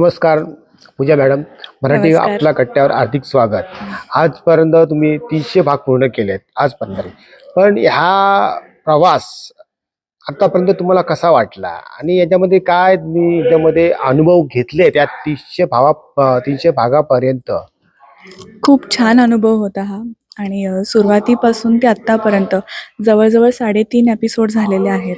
नमस्कार पूजा मॅडम. मराठी नमस्कार. आपल्या कट्ट्यावर हार्दिक स्वागत. आजपर्यंत तुम्ही तीनशे भाग पूर्ण केलेत आजपर्यंत. पण ह्या प्रवास आतापर्यंत तुम्हाला कसा वाटला? आणि याच्यामध्ये काय तुम्ही याच्यामध्ये अनुभव घेतले त्या तीनशे भावा तीनशे भागापर्यंत? खूप छान अनुभव होता हा. आणि अ, सुरुवातीपासून ते आत्तापर्यंत जवळजवळ साडेतीन एपिसोड झालेले आहेत.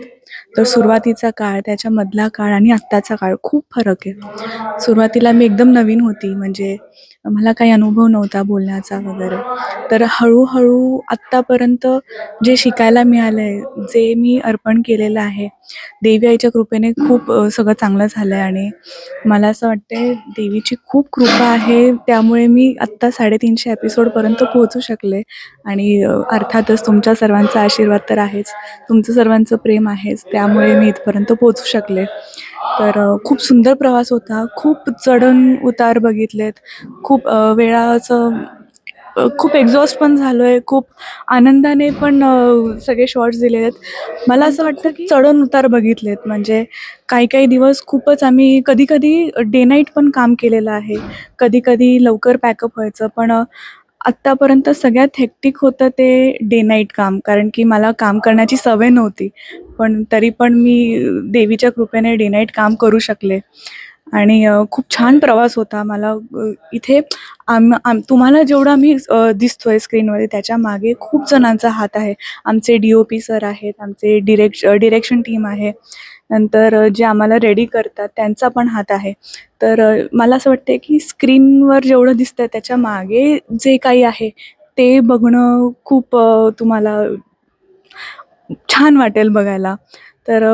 तर सुरुवातीचा काळ त्याच्यामधला काळ आणि आत्ताचा काळ खूप फरक आहे. सुरुवातीला मी एकदम नवीन होती म्हणजे मला काही अनुभव नव्हता बोलण्याचा वगैरे. तर हळूहळू आत्तापर्यंत जे शिकायला मिळालं आहे जे मी अर्पण केलेलं आहे देवी आईच्या कृपेने खूप सगळं चांगलं झालं आहे आणि मला असं वाटतंय देवीची खूप कृपा आहे त्यामुळे मी आत्ता साडेतीनशे एपिसोडपर्यंत पोहोचू शकले. आणि अर्थातच तुमच्या सर्वांचा आशीर्वाद तर आहेच. तुमचं सर्वांचं प्रेम आहेच. त्यामुळे मी इथपर्यंत पोचू शकले. तर खूप सुंदर प्रवास होता खूप चढण उतार बघितलेत खूप अ, वेळा असं खूप एक्झॉस्ट पण झालो आहे खूप आनंदाने पण सगळे शॉर्ट्स दिले आहेत मला असं वाटतं की चढण उतार बघितलेत म्हणजे काही काही दिवस खूपच आम्ही कधी कधी डे नाईट पण काम केलेलं आहे. कधी कधी लवकर पॅकअप व्हायचं पण आत्तापर्यंत सगळ्यात हेक्टिक होतं ते डे नाईट काम कारण की मला काम करण्याची सवय नव्हती. पण तरी पण मी देवीच्या कृपेने डे नाईट काम करू शकले. आणि खूप छान प्रवास होता मला. इथे आम आम तुम्हाला जेवढा मी दिसतोय स्क्रीनवरती त्याच्यामागे खूप जणांचा हात आहे. आमचे डी ओ पी सर आहेत आमचे डिरेक्श डिरेक्शन टीम आहे. नंतर जे आम्हाला रेडी करतात त्यांचा पण हात आहे. तर मला असं वाटतं की स्क्रीनवर जेवढं दिसतं त्याच्यामागे जे काही आहे ते बघणं खूप तुम्हाला छान वाटेल बघायला. तर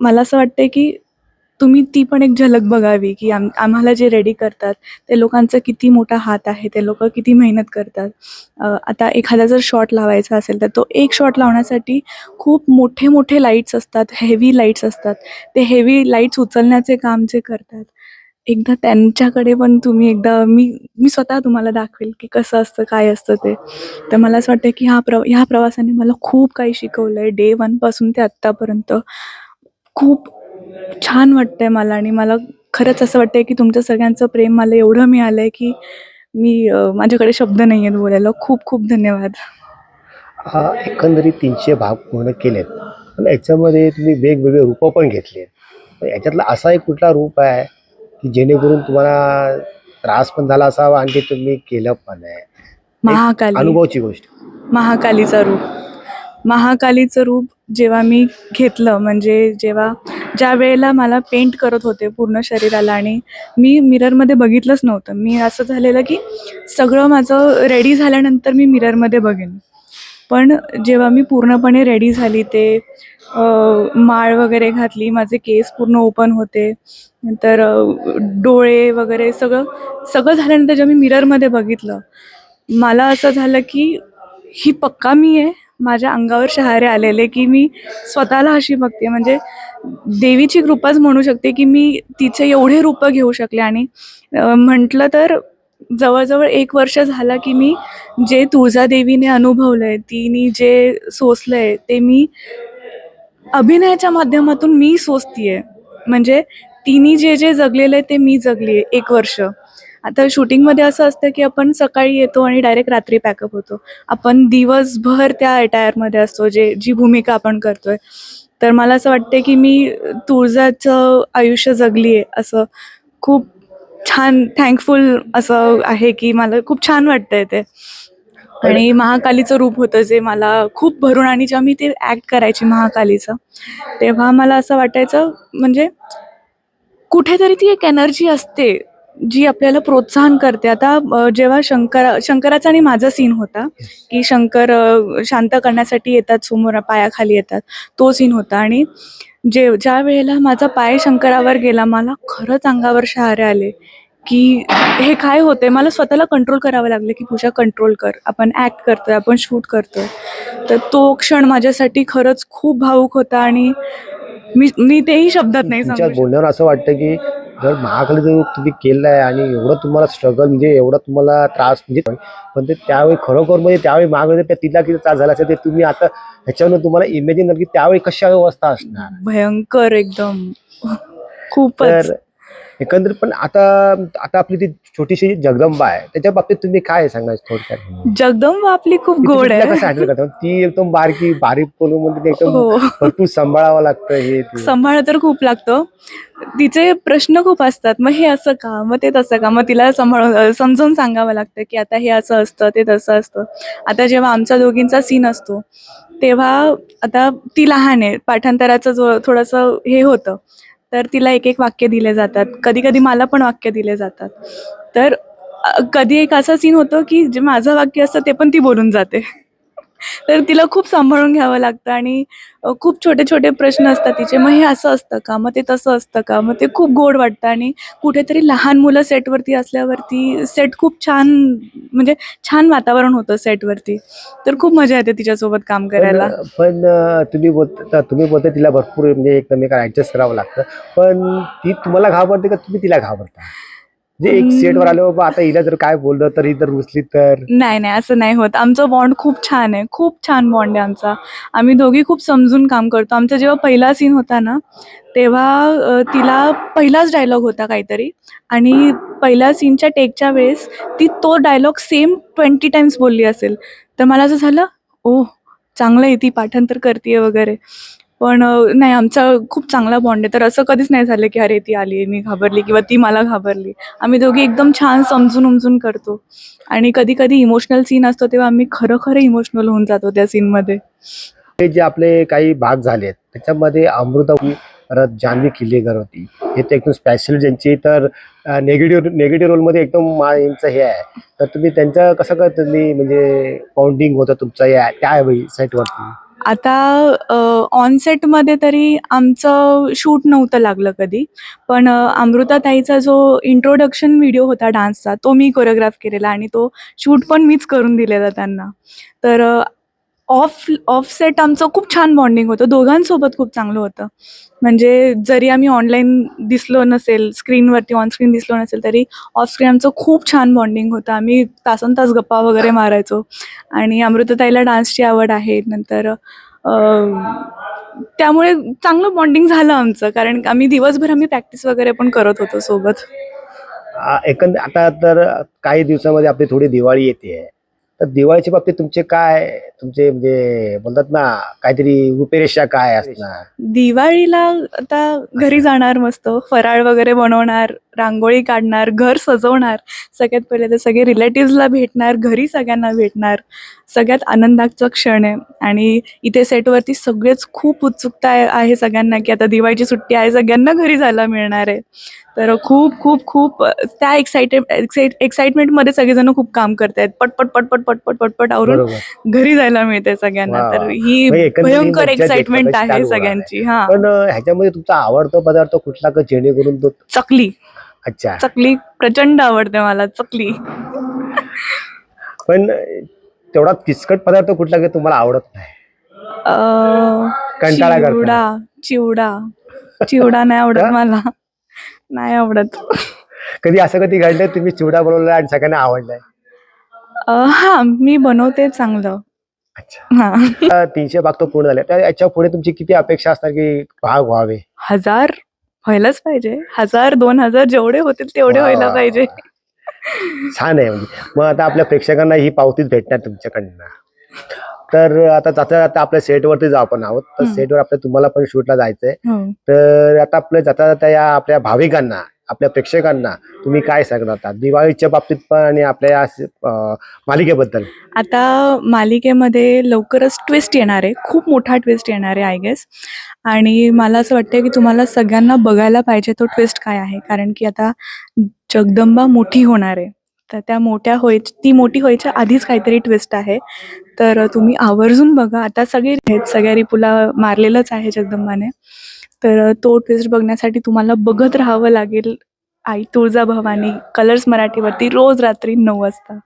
मला असं वाटते की तुम्ही ती पण एक झलक बघावी की आम आम्हाला जे रेडी करतात ते लोकांचा किती मोठा हात आहे ते लोक किती मेहनत करतात. आता एखादा जर शॉट लावायचा असेल तर तो एक शॉट लावण्यासाठी खूप मोठे मोठे लाईट्स असतात हेवी लाईट्स असतात. ते हेवी लाईट्स उचलण्याचे काम जे करतात एकदा त्यांच्याकडे पण तुम्ही एकदा मी मी स्वतः तुम्हाला दाखवेल की कसं असतं काय असतं ते. तर मला असं वाटतं की ह्या प्र ह्या प्रवासाने मला खूप काही शिकवलं आहे डे वनपासून ते आत्तापर्यंत. खूप छान वाटतंय मला आणि मला खरंच असं वाटतंय की तुमचं सगळ्यांचं प्रेम मला एवढं मिळालं आहे की मी माझ्याकडे शब्द नाही आहेत बोलायला. खूप खूप धन्यवाद. हा एकंदरीत तीनशे भाग पूर्ण केलेत. पण याच्यामध्ये तुम्ही वेगवेगळे रूपं पण घेतले याच्यातला असा एक कुठला रूप आहे? की जेणेकरून तुम्हाला त्रास पण झाला असावा आणखी तुम्ही केलं पण आहे. एक महाकाली. अनुभवाची गोष्ट. महाकालीचं रूप. महाकालीचं रूप जेव्हा मी घेतलं म्हणजे जेव्हा ज्या वेळेला मला पेंट करत होते पूर्ण शरीराला आणि मी मिररमध्ये बघितलंच नव्हतं. मी असं झालेलं की सगळं माझं रेडी झाल्यानंतर मी मिररमध्ये बघेन. पण जेव्हा मी पूर्णपणे रेडी झाली ते माळ वगैरे घातली माझे केस पूर्ण ओपन होते. नंतर डोळे वगैरे सगळं सगळं झाल्यानंतर जेव्हा मी मिररमध्ये बघितलं मला असं झालं की ही पक्का मी आहे. माझ्या अंगावर शहारे आलेले की मी स्वतःला अशी बघते. म्हणजे देवीची कृपाच म्हणू शकते की मी तिचे एवढे रूपं घेऊ शकले आणि म्हटलं तर जवळजवळ एक वर्ष झाला की मी जे तुळजादेवीने अनुभवलंय तिने जे सोसलंय ते मी अभिनयाच्या माध्यमातून मी सोसतीये. म्हणजे तिने जे जे जगलेलं आहे ते मी जगली एक वर्ष. आता शूटिंगमध्ये असं असतं की आपण सकाळी येतो आणि डायरेक्ट रात्री पॅकअप होतो. आपण दिवसभर त्या अटायरमध्ये असतो जे जी भूमिका आपण करतोय. तर मला असं वाटते की मी तुळजाचं आयुष्य जगली आहे असं खूप छान थँकफुल असं आहे की मला खूप छान वाटतंय ते. आणि महाकालीचं रूप होतं जे मला खूप भरून आणि जेव्हा मी ते ॲक्ट करायची महाकालीचं तेव्हा मला असं वाटायचं म्हणजे कुठेतरी ती एक एनर्जी असते जी आपल्याला प्रोत्साहन करते. आता जेव्हा शंकर शंकराचा आणि माझा सीन होता की शंकर शांत करण्यासाठी येतात समोर पायाखाली येतात तो सीन होता. आणि जे ज्या वेळेला माझा पाय शंकरावर गेला मला खरंच अंगावर शहारे आले की हे काय होते मला स्वतःला कंट्रोल करावं लागलं की पूजा कंट्रोल कर. आपण ॲक्ट करतोय आपण शूट करतोय. तर तो क्षण माझ्यासाठी खरंच खूप भावूक होता आणि मी मी तेही शब्दात नाही तुमच्या सांगू शकत. बोलण्यावर असं वाटतं की जर महाकाली जर तुम्ही केलं आहे आणि एवढं तुम्हाला स्ट्रगल म्हणजे एवढा तुम्हाला त्रास म्हणजे पण ते त्यावेळी खरोखर म्हणजे त्यावेळी महाकाली त्या तिला किती त्रास झाला असेल ते तुम्ही आता ह्याच्यावरून तुम्हाला इमेजिन की त्यावेळी कशा अवस्था असणार. भयंकर एकदम. तर एकंदरीत पण आता आता आपली ती छोटीशी जगदंबा आहे त्याच्या बाबतीत तुम्ही काय सांगाल थोडक्यात? जगदंबा आपली खूप गोड आहे. कसं हँडल करतात? ती एकदम बारकी बारीक बोलून म्हणजे एकदम हो. भरपूर सांभाळावं लागतं हे ते. सांभाळ तर खूप लागतो. तिचे प्रश्न खूप असतात. मग हे असं का? मग ते तसं का? मग तिला सांभाळून समजावून सांगावं लागतं की आता हे असं असतं ते तसं असतं. आता जेव्हा आमच्या दोघींचा सीन असतो तेव्हा आता ती लहान आहे. पाठांतराचं जो थोडंसं हे होतं. तर तिला एक एक वाक्य दिले जातात. कधी कधी मला पण वाक्य दिले जातात. तर कधी एक असा सीन होतो की जे माझं वाक्य असतं ते पण ती बोलून जाते. तर तिला खूप सांभाळून घ्यावं लागतं आणि खूप छोटे छोटे प्रश्न असतात तिचे. मग हे असं असतं का? मग ते तसं असतं का? मग ते खूप गोड वाटतं आणि कुठेतरी लहान मुलं सेटवरती असल्यावरती सेट खूप छान म्हणजे छान वातावरण होतं सेटवरती. तर खूप मजा येते तिच्यासोबत काम करायला. पण तुम्ही बोलता तुम्ही बोलता तिला भरपूर म्हणजे एकमेकांना ऍडजस्ट करावं लागतं. पण ती तुम्हाला घाबरते का तुम्ही तिला घाबरता? म्हणजे एक हम्म. सेटवर आलो बाबा आता हिला जर काय बोललं तर ही जर रुसली तर? नाही नाही असं नाही होत. आमचं बॉन्ड खूप छान आहे. खूप छान बॉन्ड आहे आमचा. आम्ही दोघी खूप समजून काम करतो. आमचा जेव्हा पहिला सीन होता ना तेव्हा अ, तिला पहिलाच डायलॉग होता काहीतरी. आणि पहिल्या सीनच्या टेकच्या वेळेस ती तो डायलॉग सेम ट्वेंटी टाइम्स बोलली असेल. तर मला असं झालं ओ चांगलं आहे ती पाठांतर करते वगैरे. पण नाही आमचा खूप चांगला बॉन्ड आहे. तर असं कधीच नाही झालं की अरे ती आली मी घाबरली किंवा ती मला घाबरली. आम्ही दोघी एकदम छान समजून उमजून करतो. आणि कधी कधी इमोशनल सीन असतो तेव्हा आम्ही खरं खरं इमोशनल होऊन जातो त्या सीनमध्ये हे जे आपले काही भाग झालेत त्याच्यामध्ये अमृता परत जान्हवी किल्लेकर होती. हे तर एकदम स्पेशल ज्यांची तर नेगेटिव्ह नेगेटिव्ह रोलमध्ये एकदम मा यांचं हे आहे. तर तुम्ही त्यांचं कसं काय तुम्ही? म्हणजे बाउंडिंग होतं तुमचं या त्यावेळी सेटवरती आता ऑनसेटमध्ये तरी आमचं शूट नव्हतं लागलं कधी. पण अमृताताईचा जो इंट्रोडक्शन व्हिडिओ होता डान्सचा तो मी कोरिओग्राफ केलेला आणि तो शूट पण मीच करून दिलेला त्यांना. तर ऑफ ऑफ सेट आमचं खूप छान बॉन्डिंग होतं. दोघांसोबत खूप चांगलं होतं. म्हणजे जरी आम्ही ऑनलाईन दिसलो नसेल स्क्रीनवरती ऑन स्क्रीन दिसलो नसेल तरी ऑफ स्क्रीन आमचं खूप छान बॉन्डिंग होतं. आम्ही तासन तास गप्पा वगैरे मारायचो. आणि अमृतताईला डान्सची आवड आहे. नंतर त्यामुळे चांगलं बॉन्डिंग झालं आमचं. कारण आम्ही दिवसभर आम्ही प्रॅक्टिस वगैरे पण करत होतो सोबत. एकंदर एकंद आता तर काही दिवसामध्ये आपली थोडी दिवाळी येते. तर दिवाळीच्या बाबतीत तुमचे काय तुमचे म्हणजे बोलतात ना काहीतरी रूपरेषा काय असणार? दिवाळीला आता घरी जाणार मस्त फराळ वगैरे बनवणार रांगोळी काढणार घर सजवणार सगळ्यात पहिले तर सगळे रिलेटिव्सला भेटणार घरी सगळ्यांना भेटणार. सगळ्यात आनंदाचा क्षण आहे. आणि इथे सेटवरती सगळेच खूप उत्सुकता आहे- सगळ्यांना की आता दिवाळीची सुट्टी आहे सगळ्यांना घरी जायला मिळणार आहे. तर खूप खूप खूप त्या एक्साइटेड एक्साइट एक्साइटमेंटमध्ये सगळेजण खूप काम करतायत. पटपट पटपट पटपट पटपट आवरून घरी जायला मिळते सगळ्यांना. तर ही भयंकर एक्साइटमेंट आहे सगळ्यांची हा. पण ह्याच्यामध्ये तुमचा आवडता पदार्थ कुठला का जेणेकरून तो चकली. अच्छा. चकली प्रचंड आवडते मला चकली. पण तेवढा किचकट पदार्थ कुठला की तुम्हाला आवडत नाही? कंटाळा करता. चिवडा चिवडा. चिवडा नाही आवडत? मला. नाही आवडत. कधी असं कधी घडलंय तुम्ही चिवडा बनवला आणि सगळ्यांना आवडलाय? अं, हा मी बनवते चांगलं. अच्छा. हा. आता तीनशे भाग तो पूर्ण झाले. तर याच्यापुढे तुमची किती अपेक्षा असणार की भाग व्हावे? हजार व्हायलाच पाहिजे. हजार दोन हजार जेवढे होतील तेवढे वा, व्हायला वा, पाहिजे. वा. छान आहे म्हणजे मग आता आपल्या प्रेक्षकांना ही पावतीच भेटणार तुमच्याकडनं तर आता जाता जाता आपल्या सेटवरती जाऊ आपण आहोत तर हम्म. सेटवर आपल्या तुम्हाला पण शूटला जायचंय हो. तर आता आपल्या जाता जाता या आपल्या भाविकांना आपल्या प्रेक्षकांना तुम्ही काय सांगणार? दिवाळीच्या बाबतीत पण आणि आपल्या या मालिकेबद्दल. आता मालिकेमध्ये लवकरच ट्विस्ट येणार आहे. खूप मोठा ट्विस्ट येणार आहे आय गेस आणि मला असं वाटतं की तुम्हाला सगळ्यांना बघायला पाहिजे तो ट्विस्ट काय आहे. कारण की आता जगदंबा मोठी होणार आहे. तर त्या मोठ्या होय ती मोठी व्हायच्या आधीच काहीतरी ट्विस्ट आहे. तर तुम्ही आवर्जून बघा. आता सगळे आहेत सगळ्या रिपूला मारलेलंच आहे जगदंबाने. तर तो ट्विस्ट बघण्यासाठी तुम्हाला बघत राहावं लागेल. आई तुळजा भवानी कलर्स मराठीवरती रोज रात्री नऊ वाजता.